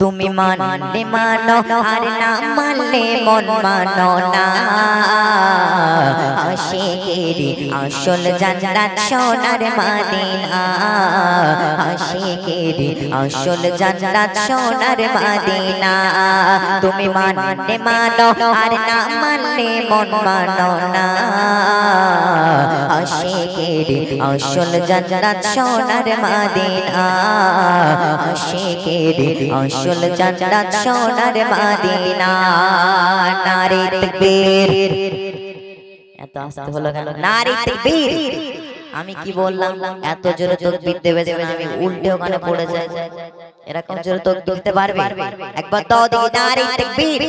তুমি মানলে মানো আর না মানলে মন মানো না আশিকেরি আসল জান্নাত সোনার মাদিনা। আশিকেরি আসল জান্নাত সোনার মাদিনা। তুমি মানলে মানো আর না মানলে মন মানো না আশিকেরি আসল জান্নাত সোনার মাদিনা। আশিকেরি আসল জান্নাত সোনার মাদিনা নারী তাকবীর। এত আস্তে হলো কেন? নারী তাকবীর। আমি কি বললাম? এত জোরে তাকবীর দেবে দেবে আমি উল্টে ওখানে পড়ে যাই। এরকম জোরে তাকবীর দিতে পারবে? একবার তো দিই নারী তাকবীর।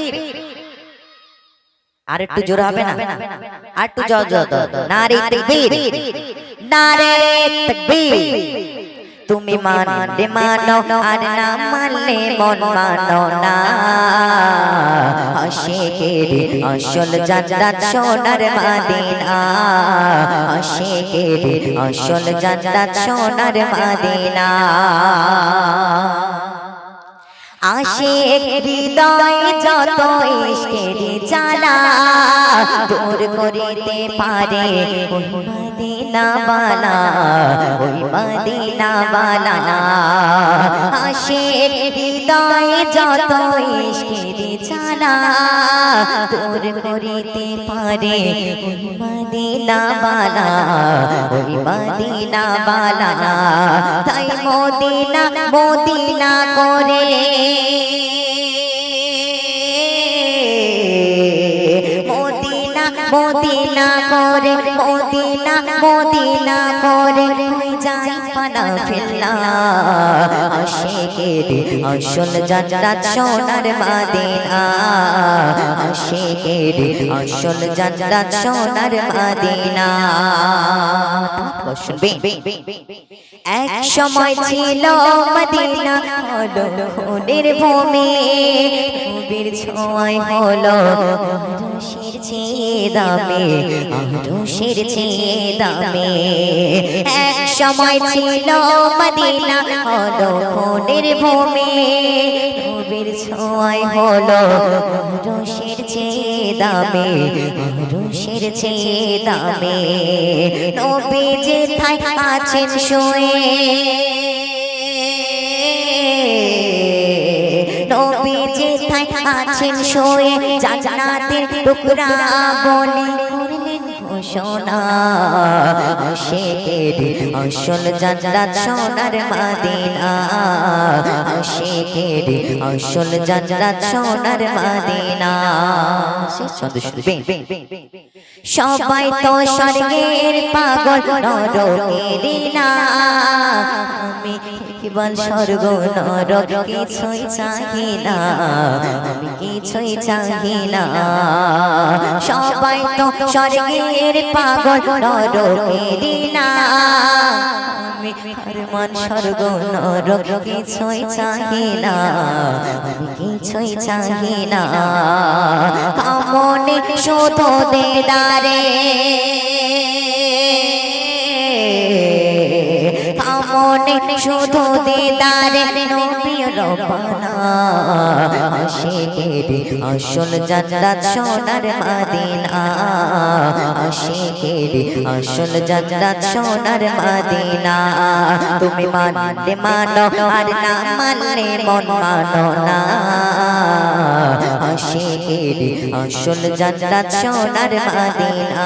আর একটু জোরে হবে না? আর একটু জোর জোর। নারী তাকবীর। নারী তাকবীর। তুমি মানলে মানো আর না মানলে মন মানো না। আশিকের আসল জান্নাত সোনার মাদিনা। আশিকের আসল জান্নাত সোনার মাদিনা। আশিক হৃদয় যত ইশকের জ্বালা দূর করিতে পারে। মদিনা বালা ওই মদিনা বালা আশিক হৃদয় যত ইশকের জ্বালা দূর করিতে পারে, ওই মদিনা বালা ওই মদিনা বালা তাই মদিনা মদিনা করে। মদিনা মদিনা করে, মদিনা মদিনা করে হয়ে যায় পানা ফেলা আশিকের আসল জান্নাত সোনার মাদিনা আশিকের আসল জান্নাত সোনার মাদিনা এক সময় ছিল মদিনা হলো খুনের ভূমি নবীর ছোঁয়ায় হলো আরশের চেয়ে দামে আরশের চেয়ে দামে। এক সময় ছিল মদিনা হলো খুনের ভূমি। নবীর ছোঁয়ায় হলো আরশের চেয়ে দামে। আরশের চেয়ে দামে। নবী যে থাই আছেন শুয়ে। নবী যে থাই আছেন শুয়ে। জান্নাতের টুকরা বলে ঘোষণা আশিকের আসল জান্নাত সোনার মাদিনা। আশিকের আসল জান্নাত সোনার মাদিনা। সবাই তো স্বর্গের পাগল, নরকের না। কেবল স্বর্গ নরক কিছুই চাহি না আমি কিছুই চাহি না সবাই তো স্বর্গের পাগল নরকের না আমি হরমান স্বর্গ নরক কিছুই চাহি না আমি কিছুই চাহি না কামনে শুধু কামনে শুধু দেদারে নবী রব্বানা আশিকের আসল জান্নাত সোনার মাদিনা। আশিকের আসল জান্নাত সোনার মাদিনা। তুমি মানলে মানো আর না মানলে মন মানো না। আসল জান্নাত সোনার মাদিনা।